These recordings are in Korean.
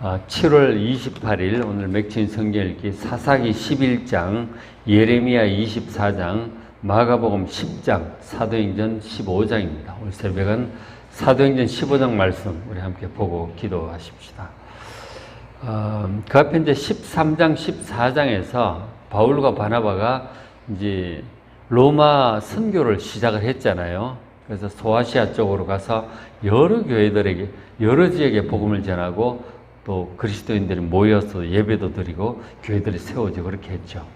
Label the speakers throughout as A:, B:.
A: 7월 28일 오늘 맥친 성경 읽기 사사기 11장, 예레미야 24장, 마가복음 10장, 사도행전 15장입니다. 오늘 새벽은 사도행전 15장 말씀 우리 함께 보고 기도하십시다. 어, 그 앞에 이제 13장, 14장에서 바울과 바나바가 이제 로마 선교를 시작을 했잖아요. 그래서 소아시아 쪽으로 가서 여러 교회들에게 여러 지역에 복음을 전하고 또 그리스도인들이 모여서 예배도 드리고 교회들이 세워지고 그렇게 했죠.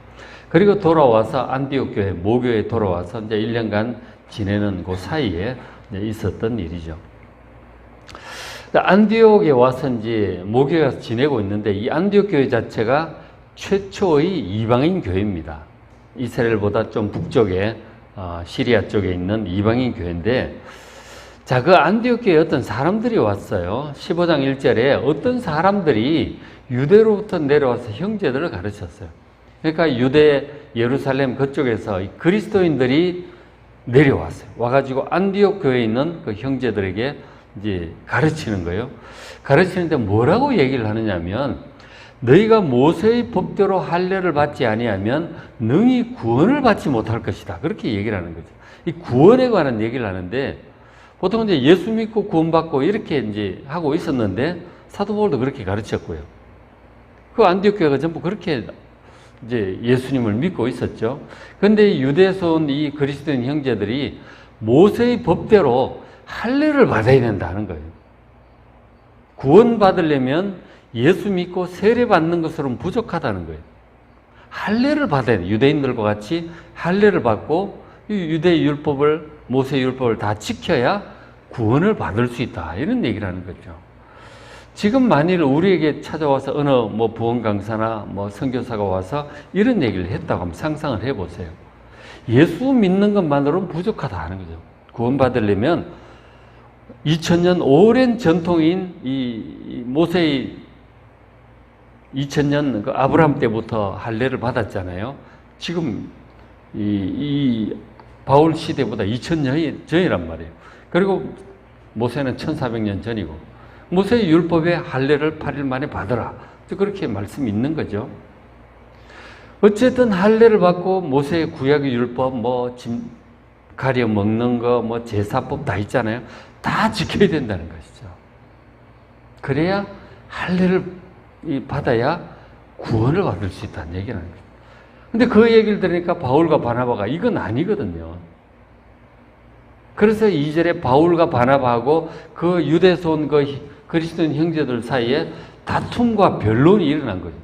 A: 그리고 돌아와서 안디옥 교회 모교에 돌아와서 이제 1년간 지내는 그 사이에 있었던 일이죠. 안디옥에 와서 이제 모교에 가서 지내고 있는데 이 안디옥 교회 자체가 최초의 이방인 교회입니다. 이스라엘보다 좀 북쪽에 어, 시리아 쪽에 있는 이방인 교회인데 자, 그 안디옥 교회에 어떤 사람들이 왔어요. 15장 1절에 어떤 사람들이 유대로부터 내려와서 형제들을 가르쳤어요. 그러니까 유대 예루살렘 그쪽에서 그리스도인들이 내려왔어요. 와가지고 안디옥 교회에 있는 그 형제들에게 이제 가르치는 거예요. 가르치는데 뭐라고 얘기를 하느냐면 너희가 모세의 법대로 할례를 받지 아니하면 능히 구원을 받지 못할 것이다. 그렇게 얘기를 하는 거죠. 이 구원에 관한 얘기를 하는데 보통 이제 예수 믿고 구원받고 이렇게 이제 하고 있었는데 사도 바울도 그렇게 가르쳤고요. 그 안디옥 교회가 전부 그렇게 이제 예수님을 믿고 있었죠. 그런데 유대에서 온 이 그리스도인 형제들이 모세의 법대로 할례를 받아야 된다는 거예요. 구원 받으려면 예수 믿고 세례 받는 것으로는 부족하다는 거예요. 할례를 받아야 돼. 유대인들과 같이 할례를 받고 유대 율법을 모세 율법을 다 지켜야 구원을 받을 수 있다. 이런 얘기를 하는 거죠. 지금 만일 우리에게 찾아와서 어느 뭐 부원 강사나 뭐 선교사가 와서 이런 얘기를 했다고 한번 상상을 해 보세요. 예수 믿는 것만으로는 부족하다 하는 거죠. 구원 받으려면 2000년 오랜 전통인 이 모세의 2000년 그 아브라함 때부터 할례를 받았잖아요. 지금 이, 이 바울 시대보다 2000년 전이란 말이에요. 그리고 모세는 1400년 전이고 모세의 율법에 할례를 8일 만에 받으라. 그렇게 말씀이 있는 거죠. 어쨌든 할례를 받고 모세의 구약의 율법 뭐 짐 가려 먹는 거 뭐 제사법 다 있잖아요. 다 지켜야 된다는 것이죠. 그래야 할례를 받아야 구원을 받을 수 있다는 얘기를 하는 거죠. 근데 그 얘기를 들으니까 바울과 바나바가 이건 아니거든요. 그래서 2절에 바울과 바나바하고 그 유대에서 온 그 그리스도인 형제들 사이에 다툼과 변론이 일어난 거죠.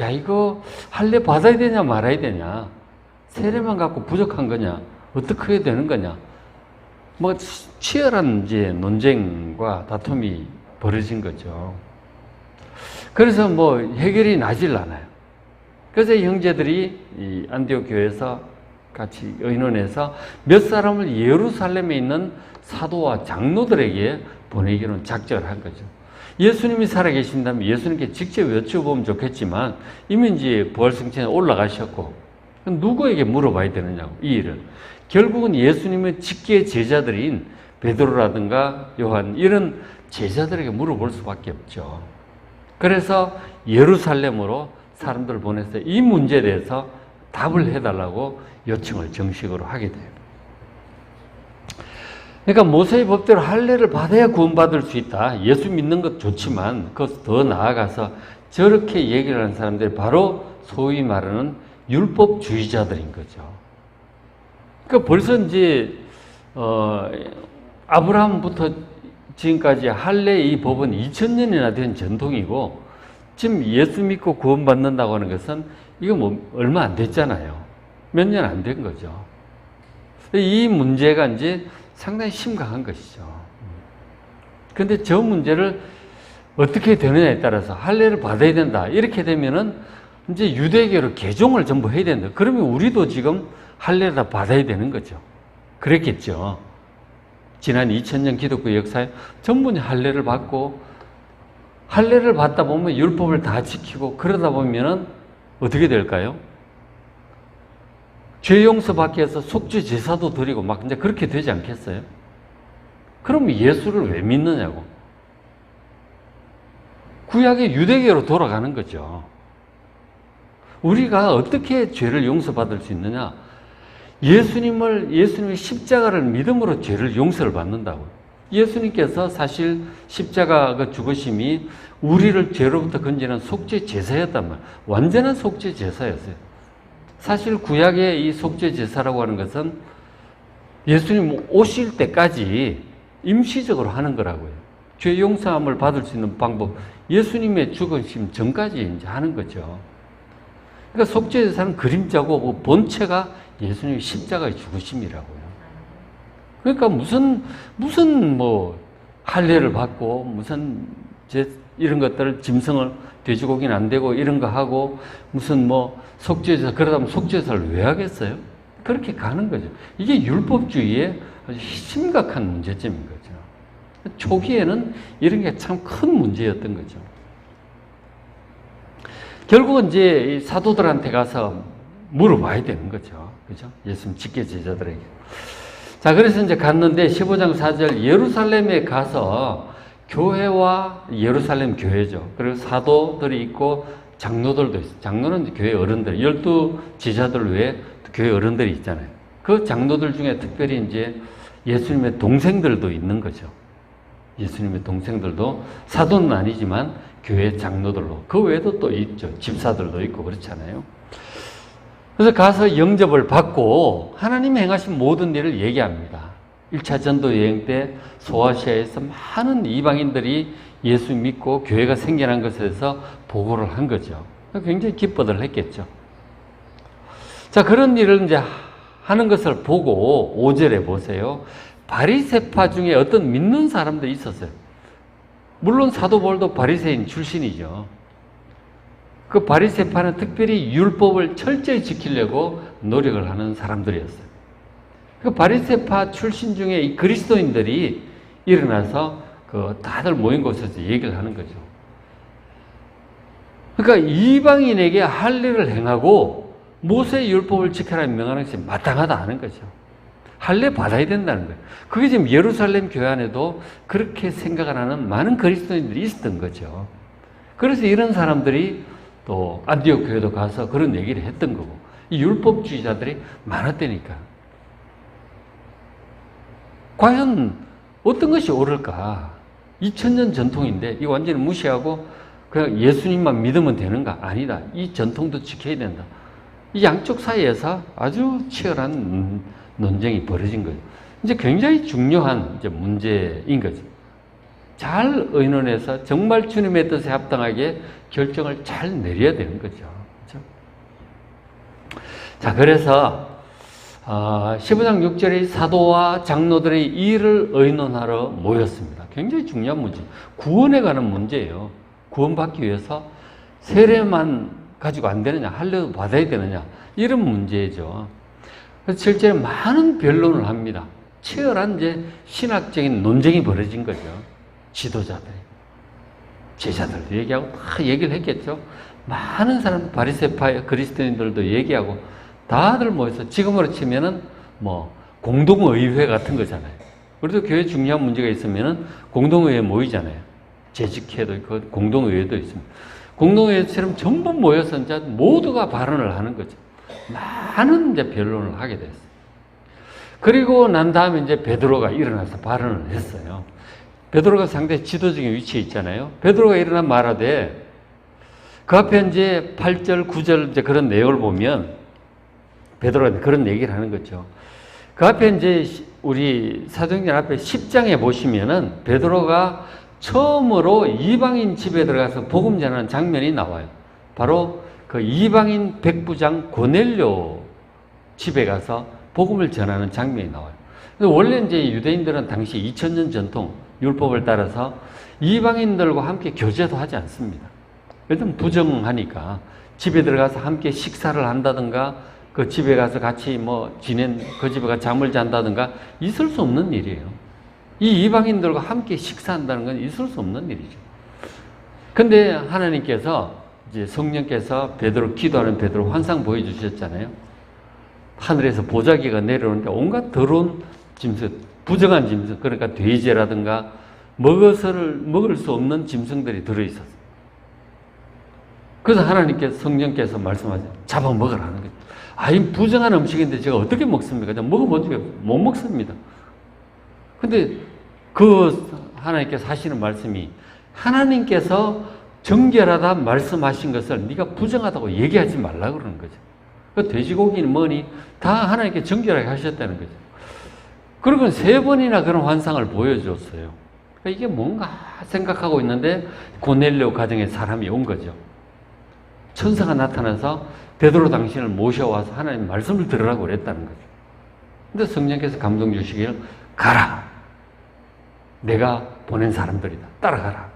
A: 야, 이거 할례 받아야 되냐 말아야 되냐? 세례만 갖고 부족한 거냐? 어떻게 해야 되는 거냐? 뭐 치열한 이제 논쟁과 다툼이 벌어진 거죠. 그래서 뭐 해결이 나질 않아요. 그래서 형제들이 이 안디옥 교회에서 같이 의논해서 몇 사람을 예루살렘에 있는 사도와 장로들에게 보내기로 작정을 한 거죠. 예수님이 살아계신다면 예수님께 직접 여쭤보면 좋겠지만 이미 이제 부활승천에 올라가셨고 누구에게 물어봐야 되느냐고 이 일을 결국은 예수님의 직계 제자들인 베드로라든가 요한 이런 제자들에게 물어볼 수밖에 없죠. 그래서 예루살렘으로 사람들을 보내서 이 문제에 대해서 답을 해달라고 요청을 정식으로 하게 돼요. 그러니까 모세의 법대로 할례를 받아야 구원받을 수 있다. 예수 믿는 것 좋지만 그것 더 나아가서 저렇게 얘기를 하는 사람들이 바로 소위 말하는 율법주의자들인 거죠. 그 벌써 이제 어, 아브라함부터 지금까지 할례 이 법은 2000년이나 된 전통이고 지금 예수 믿고 구원받는다고 하는 것은 이거 뭐 얼마 안 됐잖아요. 몇 년 안 된 거죠. 이 문제가 이제 상당히 심각한 것이죠. 그런데 저 문제를 어떻게 되느냐에 따라서 할례를 받아야 된다. 이렇게 되면은 이제 유대교로 개종을 전부 해야 된다. 그러면 우리도 지금 할례를 다 받아야 되는 거죠. 그랬겠죠. 지난 2000년 기독교 역사에 전부 할례를 받고 할례를 받다 보면 율법을 다 지키고 그러다 보면은 어떻게 될까요? 죄 용서 받기 위해서 속죄 제사도 드리고 막 이제 그렇게 되지 않겠어요? 그럼 예수를 왜 믿느냐고. 구약의 유대교로 돌아가는 거죠. 우리가 어떻게 죄를 용서받을 수 있느냐? 예수님을, 예수님의 십자가를 믿음으로 죄를 용서를 받는다고. 예수님께서 사실 십자가 그 죽으심이 우리를 죄로부터 건지는 속죄 제사였단 말. 완전한 속죄 제사였어요. 사실 구약의 이 속죄 제사라고 하는 것은 예수님 오실 때까지 임시적으로 하는 거라고요. 죄 용서함을 받을 수 있는 방법, 예수님의 죽으심 전까지 이제 하는 거죠. 그러니까 속죄 제사는 그림자고 그 본체가 예수님의 십자가의 죽으심이라고요. 그러니까 무슨 무슨 뭐 할례를 받고 무슨 제 이런 것들을 짐승을 돼지고기는 안 되고 이런 거 하고 무슨 뭐 속죄제사 그러다면 속죄제사를 왜 하겠어요? 그렇게 가는 거죠. 이게 율법주의의 아주 심각한 문제점인 거죠. 초기에는 이런 게 참 큰 문제였던 거죠. 결국은 이제 이 사도들한테 가서 물어봐야 되는 거죠. 그죠? 예수님 직계 제자들에게. 자, 그래서 이제 갔는데 15장 4절 예루살렘에 가서 교회와 예루살렘 교회죠. 그리고 사도들이 있고 장로들도 있어요. 장로는 교회 어른들, 열두 제자들 외에 교회 어른들이 있잖아요. 그 장로들 중에 특별히 이제 예수님의 동생들도 있는 거죠. 예수님의 동생들도 사도는 아니지만 교회 장로들로 그 외에도 또 있죠. 집사들도 있고 그렇잖아요. 그래서 가서 영접을 받고 하나님이 행하신 모든 일을 얘기합니다. 1차 전도 여행 때 소아시아에서 많은 이방인들이 예수 믿고 교회가 생겨난 것에 대해서 보고를 한 거죠. 굉장히 기뻐들 했겠죠. 자, 그런 일을 이제 하는 것을 보고 5절에 보세요. 바리세파 중에 어떤 믿는 사람들이 있었어요. 물론 사도 바울도 바리새인 출신이죠. 그 바리세파는 특별히 율법을 철저히 지키려고 노력을 하는 사람들이었어요. 그 바리세파 출신 중에 이 그리스도인들이 일어나서 그 다들 모인 곳에서 얘기를 하는 거죠. 그러니까 이방인에게 할 일을 행하고 모세의 율법을 지켜라는 명하는 것이 마땅하다 하는 거죠. 할례 받아야 된다는 거예요. 그게 지금 예루살렘 교회 안에도 그렇게 생각을 하는 많은 그리스도인들이 있었던 거죠. 그래서 이런 사람들이 또 안디옥 교회도 가서 그런 얘기를 했던 거고 이 율법주의자들이 많았다니까. 과연 어떤 것이 옳을까? 2000년 전통인데 이거 완전히 무시하고 그냥 예수님만 믿으면 되는가? 아니다. 이 전통도 지켜야 된다. 이 양쪽 사이에서 아주 치열한 논쟁이 벌어진 거예요. 이제 굉장히 중요한 이제 문제인 거죠. 잘 의논해서 정말 주님의 뜻에 합당하게 결정을 잘 내려야 되는 거죠. 그렇죠? 자, 그래서 어, 15장 6절에 사도와 장로들의 일을 의논하러 모였습니다. 굉장히 중요한 문제. 구원에 관한 문제예요. 구원받기 위해서 세례만 가지고 안 되느냐, 할례도 받아야 되느냐, 이런 문제죠. 그래서 실제 많은 변론을 합니다. 치열한 이제 신학적인 논쟁이 벌어진 거죠. 지도자들이. 제자들도 얘기하고 다 얘기를 했겠죠. 많은 사람, 바리세파 그리스도인들도 얘기하고 다들 모여서 지금으로 치면은 뭐 공동의회 같은 거잖아요. 우리도 교회 중요한 문제가 있으면은 공동의회 모이잖아요. 재직회도 있고 공동의회도 있습니다. 공동회의처럼 전부 모여서 이제 모두가 발언을 하는 거죠. 많은 이제 변론을 하게 됐어요. 그리고 난 다음에 이제 베드로가 일어나서 발언을 했어요. 베드로가 상당히 지도적인 위치에 있잖아요. 베드로가 일어나 말하되 그 앞에 이제 8절, 9절 이제 그런 내용을 보면 베드로가 그런 얘기를 하는 거죠. 그 앞에 이제 우리 사도행전 앞에 10장에 보시면은 베드로가 처음으로 이방인 집에 들어가서 복음 전하는 장면이 나와요. 바로 그 이방인 백부장 고넬료 집에 가서 복음을 전하는 장면이 나와요. 원래 이제 유대인들은 당시 2000년 전통 율법을 따라서 이방인들과 함께 교제도 하지 않습니다. 일단 부정하니까 집에 들어가서 함께 식사를 한다든가 그 집에 가서 같이 뭐 지낸 그 집에 가 잠을 잔다든가 있을 수 없는 일이에요. 이 이방인들과 함께 식사한다는 건 있을 수 없는 일이죠. 근데 하나님께서 이제 성령께서 베드로 기도하는 베드로 환상 보여주셨잖아요. 하늘에서 보자기가 내려오는데 온갖 더러운 짐승, 부정한 짐승, 그러니까 돼지라든가 먹어서를 먹을 수 없는 짐승들이 들어 있었어요. 그래서 하나님께 성령께서 말씀하세요. 잡아 먹으라는 거죠. 아이 부정한 음식인데 제가 어떻게 먹습니까? 제가 먹어본 적이. 못 먹습니다. 근데 그 하나님께서 하시는 말씀이 하나님께서 정결하다 말씀하신 것을 네가 부정하다고 얘기하지 말라 그러는 거죠. 그 돼지고기는 뭐니 다 하나님께 정결하게 하셨다는 거죠. 그리고 세 번이나 그런 환상을 보여줬어요. 그러니까 이게 뭔가 생각하고 있는데 고넬료 가정에 사람이 온 거죠. 천사가 나타나서 베드로 당신을 모셔와서 하나님 말씀을 들으라고 그랬다는 거죠. 근데 성령께서 감동 주시길 가라. 내가 보낸 사람들이다. 따라가라.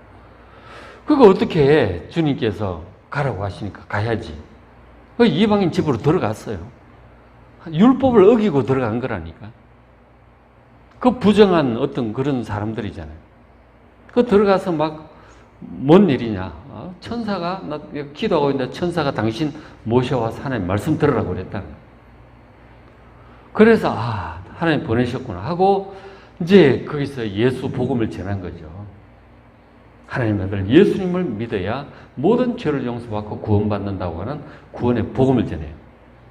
A: 그거 어떻게 해? 주님께서 가라고 하시니까 가야지. 그 이방인 집으로 들어갔어요. 율법을 어기고 들어간 거라니까. 그 부정한 어떤 그런 사람들이잖아요. 그 들어가서 막 뭔 일이냐? 어? 천사가 나 기도하고 있는데 천사가 당신 모셔와서 하나님 말씀 들으라고 거예요. 그래서 아 하나님 보내셨구나 하고 이제 거기서 예수 복음을 전한 거죠. 하나님 아들 예수님을 믿어야 모든 죄를 용서받고 구원받는다고 하는 구원의 복음을 전해요.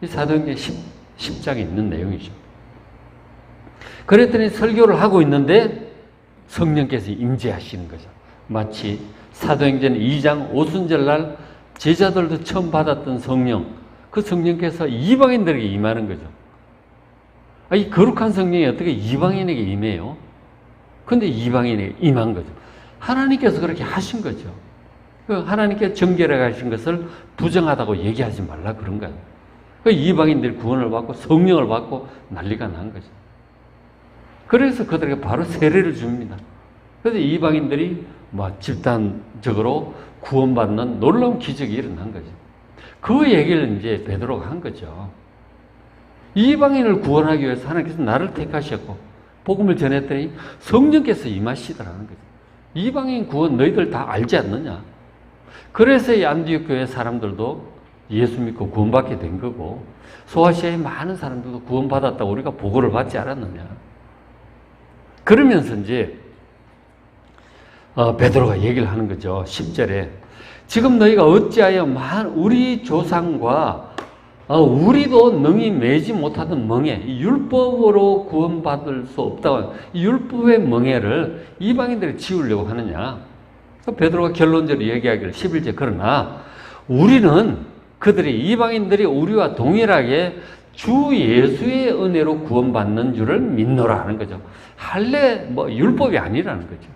A: 이 사도행전 10, 10장에 있는 내용이죠. 그랬더니 설교를 하고 있는데 성령께서 임재하시는 거죠. 마치 사도행전 2장 오순절 날 제자들도 처음 받았던 성령, 그 성령께서 이방인들에게 임하는 거죠. 아, 이 거룩한 성령이 어떻게 이방인에게 임해요? 근데 이방인에게 임한 거죠. 하나님께서 그렇게 하신 거죠. 그 하나님께 정결하게 하신 것을 부정하다고 얘기하지 말라 그런 거예요. 그 이방인들이 구원을 받고 성령을 받고 난리가 난 거죠. 그래서 그들에게 바로 세례를 줍니다. 그래서 이방인들이 뭐 집단적으로 구원받는 놀라운 기적이 일어난 거죠. 그 얘기를 이제 베드로가 한 거죠. 이방인을 구원하기 위해서 하나님께서 나를 택하셨고 복음을 전했더니 성령께서 임하시더라는 거죠. 이방인 구원 너희들 다 알지 않느냐? 그래서 이 안디옥 교회 사람들도 예수 믿고 구원받게 된 거고 소아시아의 많은 사람들도 구원받았다고 우리가 보고를 받지 않았느냐? 그러면서 이제 어, 베드로가 얘기를 하는 거죠. 10절에 지금 너희가 어찌하여 만 우리 조상과 어, 우리도 능히 매지 못하던 멍에 이 율법으로 구원받을 수 없다고 이 율법의 멍에를 이방인들이 지우려고 하느냐? 그 베드로가 결론적으로 얘기하기를 11절 그러나 우리는 그들이 이방인들이 우리와 동일하게 주 예수의 은혜로 구원받는 줄을 믿노라 하는 거죠. 할례 뭐 율법이 아니라는 거죠.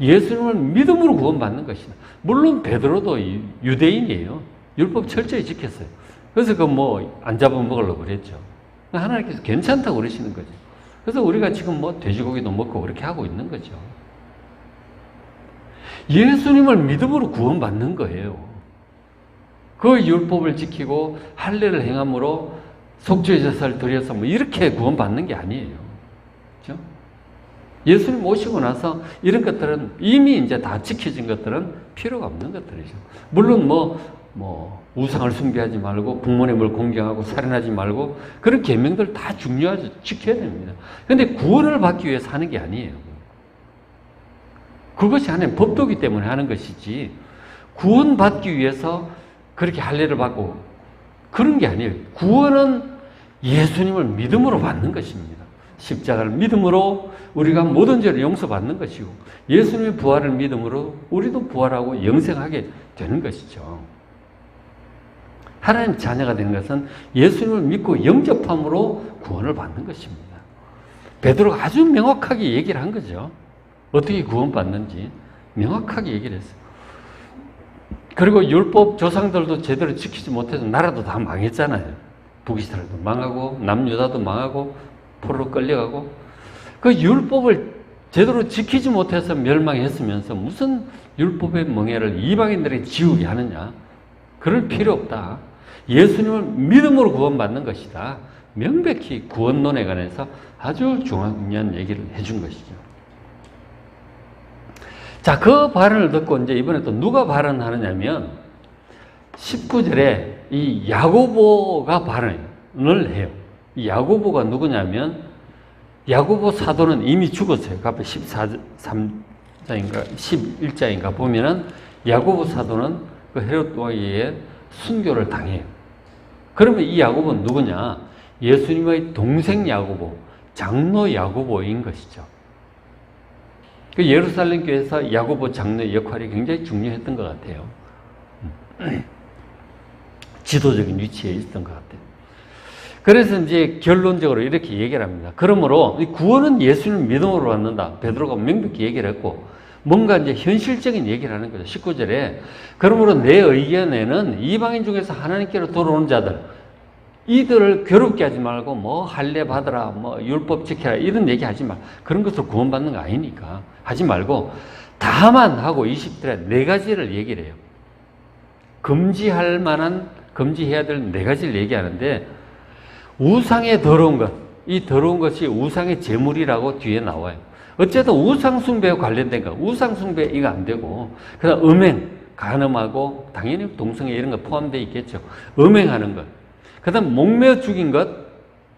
A: 예수님을 믿음으로 구원받는 것이다. 물론 베드로도 유대인이에요. 율법 철저히 지켰어요. 그래서 그 뭐 안 잡아 먹으려고 그랬죠. 하나님께서 괜찮다고 그러시는 거죠. 그래서 우리가 지금 뭐 돼지고기도 먹고 그렇게 하고 있는 거죠. 예수님을 믿음으로 구원받는 거예요. 그 율법을 지키고 할례를 행함으로 속죄의 제사를 드려서 뭐 이렇게 구원받는 게 아니에요. 그렇죠? 예수님 오시고 나서 이런 것들은 이미 이제 다 지켜진 것들은 필요가 없는 것들이죠. 물론 뭐, 뭐, 우상을 숭배하지 말고 부모님을 공경하고 살인하지 말고 그런 계명들 다 중요하죠. 지켜야 됩니다. 근데 구원을 받기 위해서 하는 게 아니에요. 그것이 하나님 법도기 때문에 하는 것이지 구원받기 위해서 그렇게 할례를 받고 그런 게 아니에요. 구원은 예수님을 믿음으로 받는 것입니다. 십자가를 믿음으로 우리가 모든 죄를 용서받는 것이고 예수님의 부활을 믿음으로 우리도 부활하고 영생하게 되는 것이죠. 하나님 자녀가 되는 것은 예수님을 믿고 영접함으로 구원을 받는 것입니다. 베드로가 아주 명확하게 얘기를 한 거죠. 어떻게 구원받는지 명확하게 얘기를 했어요. 그리고 율법 조상들도 제대로 지키지 못해서 나라도 다 망했잖아요. 북이스라엘도 망하고 남유다도 망하고 포로로 끌려가고 그 율법을 제대로 지키지 못해서 멸망했으면서 무슨 율법의 멍해를 이방인들에게 지우게 하느냐? 그럴 필요 없다. 예수님을 믿음으로 구원받는 것이다. 명백히 구원론에 관해서 아주 중요한 얘기를 해준 것이죠. 자, 그 발언을 듣고 이제 이번에 또 누가 발언하느냐면 19절에 이 야고보가 발언을 해요. 이 야고보가 누구냐면 야고보 사도는 이미 죽었어요. 그 앞에 14장인가 11장인가 보면은 야고보 사도는 그 헤롯 왕에게 순교를 당해요. 그러면 이 야고보는 누구냐? 예수님의 동생 야고보, 장로 야고보인 것이죠. 그 예루살렘 교회에서 야고보 장로의 역할이 굉장히 중요했던 것 같아요. 음. 지도적인 위치에 있었던 것 같아요. 그래서 이제 결론적으로 이렇게 얘기를 합니다. 그러므로 구원은 예수님 믿음으로 받는다. 베드로가 명백히 얘기를 했고 뭔가 이제 현실적인 얘기를 하는 거죠. 19절에 그러므로 내 의견에는 이방인 중에서 하나님께로 돌아오는 자들 이들을 괴롭게 하지 말고 뭐 할례 받으라 뭐 율법 지켜라 이런 얘기 하지 말 그런 것을 구원받는 거 아니니까 하지 말고 다만 하고 20절에 네 가지를 얘기를 해요. 금지할 만한 금지해야 될 네 가지를 얘기하는데 우상의 더러운 것, 이 더러운 것이 우상의 제물이라고 뒤에 나와요. 어쨌든 우상 숭배와 관련된 거, 우상 숭배 이거 안 되고, 그 다음 음행, 간음하고, 당연히 동성애 이런 거 포함되어 있겠죠. 음행하는 것. 그 다음 목매어 죽인 것,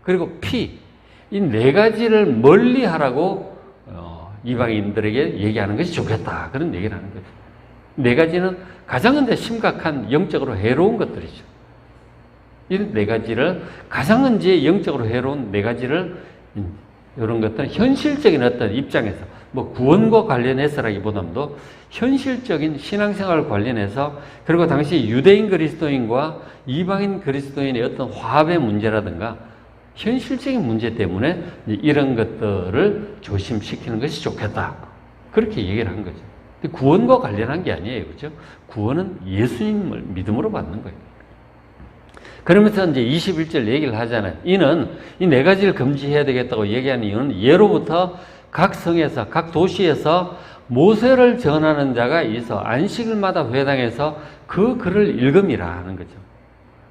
A: 그리고 피. 이 네 가지를 멀리 하라고, 어, 이방인들에게 얘기하는 것이 좋겠다. 그런 얘기를 하는 거죠. 네 가지는 가장 근데 심각한 영적으로 해로운 것들이죠. 이 네 가지를 이제 영적으로 해로운 네 가지를 음, 이런 것들은 현실적인 어떤 입장에서 뭐 구원과 관련해서라기보다도 현실적인 신앙생활 관련해서 그리고 당시 유대인 그리스도인과 이방인 그리스도인의 어떤 화합의 문제라든가 현실적인 문제 때문에 이런 것들을 조심시키는 것이 좋겠다. 그렇게 얘기를 한 거죠. 구원과 관련한 게 아니에요. 그죠? 구원은 예수님을 믿음으로 받는 거예요. 그러면서 이제 21절 얘기를 하잖아요. 이는 이 네 가지를 금지해야 되겠다고 얘기하는 이유는 예로부터 각 성에서, 각 도시에서 모세를 전하는 자가 있어 안식일마다 회당에서 그 글을 읽음이라 하는 거죠.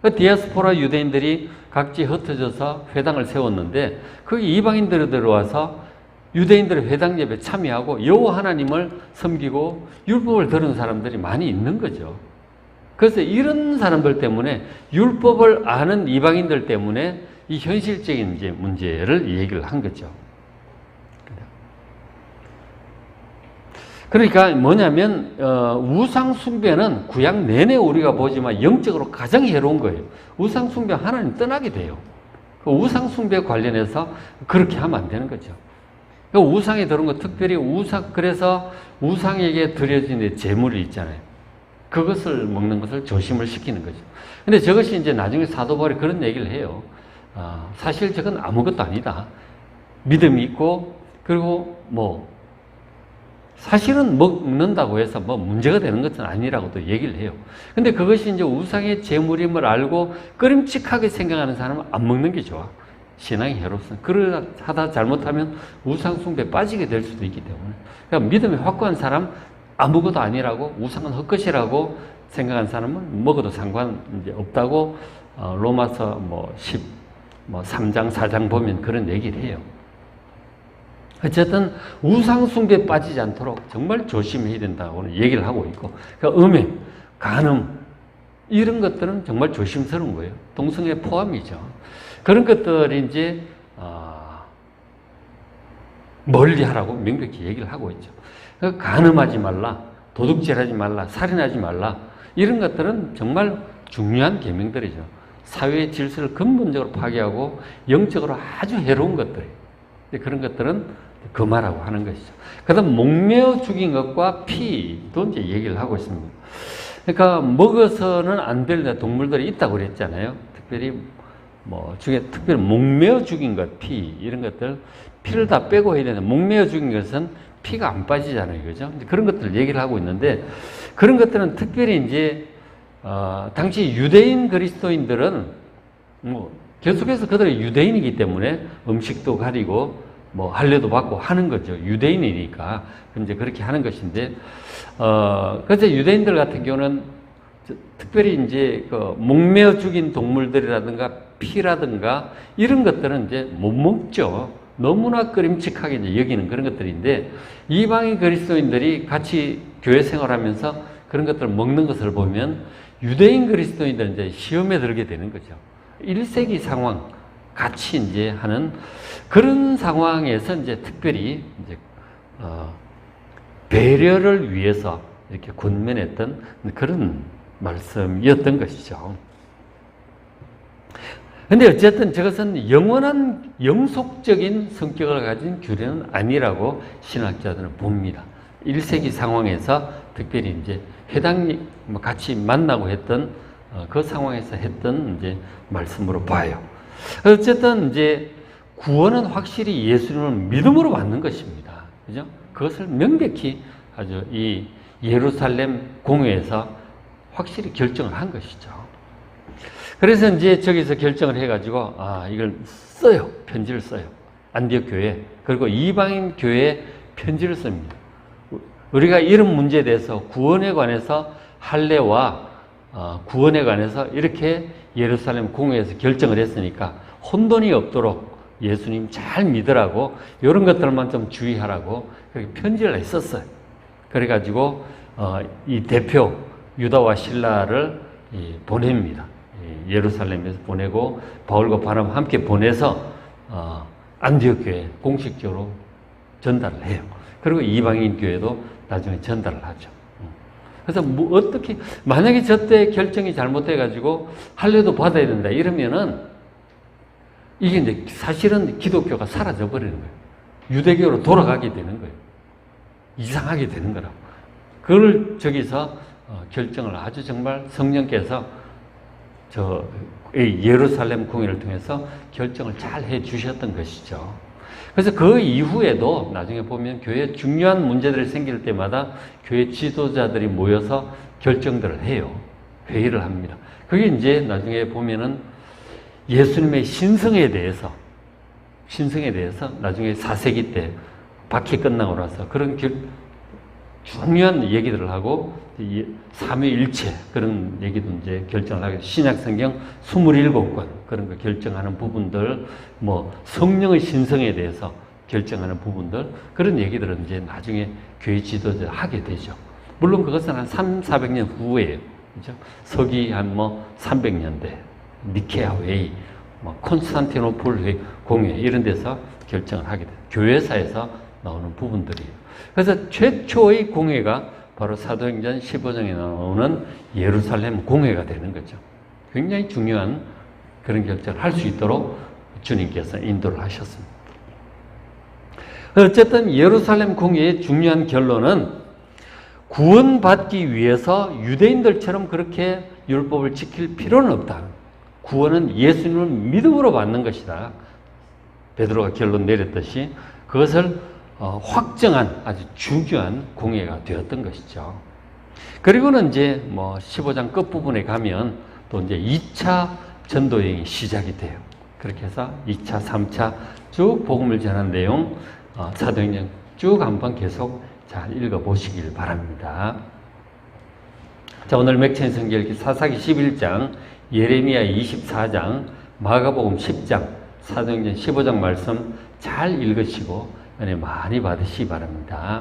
A: 그 디아스포라 유대인들이 각지 흩어져서 회당을 세웠는데 그 이방인들이 들어와서 유대인들의 회당 예배 참여하고 여호와 하나님을 섬기고 율법을 들은 사람들이 많이 있는 거죠. 그래서 이런 사람들 때문에 율법을 아는 이방인들 때문에 이 현실적인 이제 문제를 얘기를 한 거죠. 그러니까 뭐냐면 어, 우상 숭배는 구약 내내 우리가 보지만 영적으로 가장 해로운 거예요. 우상 숭배 하나님 떠나게 돼요. 그 우상 숭배 관련해서 그렇게 하면 안 되는 거죠. 그 우상에 들은 거 특별히 우상 그래서 우상에게 드려진 재물이 있잖아요. 그것을 먹는 것을 조심을 시키는 거죠. 근데 저것이 이제 나중에 사도 바울이 그런 얘기를 해요. 아, 사실 저건 아무것도 아니다. 믿음이 있고, 그리고 뭐, 사실은 먹는다고 해서 뭐 문제가 되는 것은 아니라고도 얘기를 해요. 근데 그것이 이제 우상의 재물임을 알고 끄림칙하게 생각하는 사람은 안 먹는 게 좋아. 신앙이 해롭습 그러다 잘못하면 우상숭배 빠지게 될 수도 있기 때문에. 그러니까 믿음이 확고한 사람, 아무것도 아니라고 우상은 헛것이라고 생각한 사람은 먹어도 상관 이제 없다고 어, 로마서 뭐 10, 뭐 3장, 4장 보면 그런 얘기를 해요. 어쨌든 우상 숭배에 빠지지 않도록 정말 조심해야 된다고 얘기를 하고 있고, 그러니까 음행, 간음, 이런 것들은 정말 조심스러운 거예요. 동성애 포함이죠. 그런 것들이 이제, 어, 멀리 하라고 명백히 얘기를 하고 있죠. 그 간음하지 말라, 도둑질하지 말라, 살인하지 말라 이런 것들은 정말 중요한 계명들이죠. 사회의 질서를 근본적으로 파괴하고 영적으로 아주 해로운 것들. 그런 것들은 금하라고 하는 것이죠. 그다음 목매어 죽인 것과 피도 이제 얘기를 하고 있습니다. 그러니까 먹어서는 안 될 동물들이 있다고 그랬잖아요. 특별히 뭐 중에 특별히 목매어 죽인 것, 피 이런 것들 피를 다 빼고 해야 되는데 목매어 죽인 것은 피가 안 빠지잖아요. 그죠? 그런 것들을 얘기를 하고 있는데 그런 것들은 특별히 이제 어, 당시 유대인 그리스도인들은 뭐 계속해서 그들이 유대인이기 때문에 음식도 가리고 뭐 할례도 받고 하는 거죠. 유대인이니까 이제 그렇게 하는 것인데 어 그래서 유대인들 같은 경우는 특별히 이제 그 목매어 죽인 동물들이라든가 피라든가 이런 것들은 이제 못 먹죠. 너무나 끄림칙하게 여기는 그런 것들인데 이방인 그리스도인들이 같이 교회 생활하면서 그런 것들을 먹는 것을 보면 유대인 그리스도인들은 이제 시험에 들게 되는 거죠. 1세기 상황 같이 이제 하는 그런 상황에서 이제 특별히 이제 어 배려를 위해서 이렇게 권면했던 그런 말씀이었던 것이죠. 근데 어쨌든 저것은 영원한 영속적인 성격을 가진 규례는 아니라고 신학자들은 봅니다. 1세기 상황에서 특별히 이제 회당 뭐 같이 만나고 했던 어, 그 상황에서 했던 이제 말씀으로 봐요. 어쨌든 이제 구원은 확실히 예수님을 믿음으로 받는 것입니다. 그죠? 그것을 명백히 아주 이 예루살렘 공회에서 확실히 결정을 한 것이죠. 그래서 이제 저기서 결정을 해가지고 아 이걸 써요 편지를 써요 안디옥 교회 그리고 이방인 교회에 편지를 씁니다. 우리가 이런 문제에 대해서 구원에 관해서 할례와 어, 구원에 관해서 이렇게 예루살렘 공회에서 결정을 했으니까 혼돈이 없도록 예수님 잘 믿으라고 이런 것들만 좀 주의하라고 그렇게 편지를 했었어요. 그래가지고 어, 이 대표 유다와 신라를 이, 보냅니다. 이 예루살렘에서 보내고 바울과 바람 함께 보내서 어, 안디옥 교회 공식적으로 전달을 해요. 그리고 이방인 교회도 나중에 전달을 하죠. 음. 그래서 뭐 어떻게 만약에 저때 결정이 잘못돼 가지고 할례도 받아야 된다 이러면은 이게 이제 사실은 기독교가 사라져 버리는 거예요. 유대교로 돌아가게 되는 거예요. 이상하게 되는 거라고. 그걸 저기서 어, 결정을 아주 정말 성령께서 저 예루살렘 공회를 통해서 결정을 잘 해 주셨던 것이죠. 그래서 그 이후에도 나중에 보면 교회 중요한 문제들이 생길 때마다 교회 지도자들이 모여서 결정들을 해요. 회의를 합니다. 그게 이제 나중에 보면은 예수님의 신성에 대해서 신성에 대해서 나중에 4세기 때 박해 끝나고 나서 그런 결, 중요한 얘기들을 하고 삼위일체 그런 얘기도 이제 결정을 하게 신약 성경 27권 그런 거 결정하는 부분들 뭐 성령의 신성에 대해서 결정하는 부분들 그런 얘기들은 이제 나중에 교회 지도자 하게 되죠. 물론 그것은 한 3, 400년 후에요. 그죠? 서기 한 뭐 300년대 니케아 회의 뭐 콘스탄티노폴 회의 공회 이런 데서 결정을 하게 돼요. 교회사에서 나오는 부분들이에요. 그래서 최초의 공회가 바로 사도행전 15장에 나오는 예루살렘 공회가 되는 거죠. 굉장히 중요한 그런 결정을 할 수 있도록 주님께서 인도를 하셨습니다. 어쨌든 예루살렘 공회의 중요한 결론은 구원받기 위해서 유대인들처럼 그렇게 율법을 지킬 필요는 없다. 구원은 예수님을 믿음으로 받는 것이다. 베드로가 결론 내렸듯이 그것을 어, 확정한 아주 중요한 공예가 되었던 것이죠. 그리고는 이제 뭐 15장 끝부분에 가면 또 이제 2차 전도 여행이 시작이 돼요. 그렇게 해서 2차, 3차 쭉 복음을 전한 내용 어, 사도행전 쭉 한번 계속 잘 읽어보시길 바랍니다. 자, 오늘 맥체인 성경 사사기 11장, 예레미야 24장, 마가복음 10장, 사도행전 15장 말씀 잘 읽으시고 은혜 많이 받으시기 바랍니다.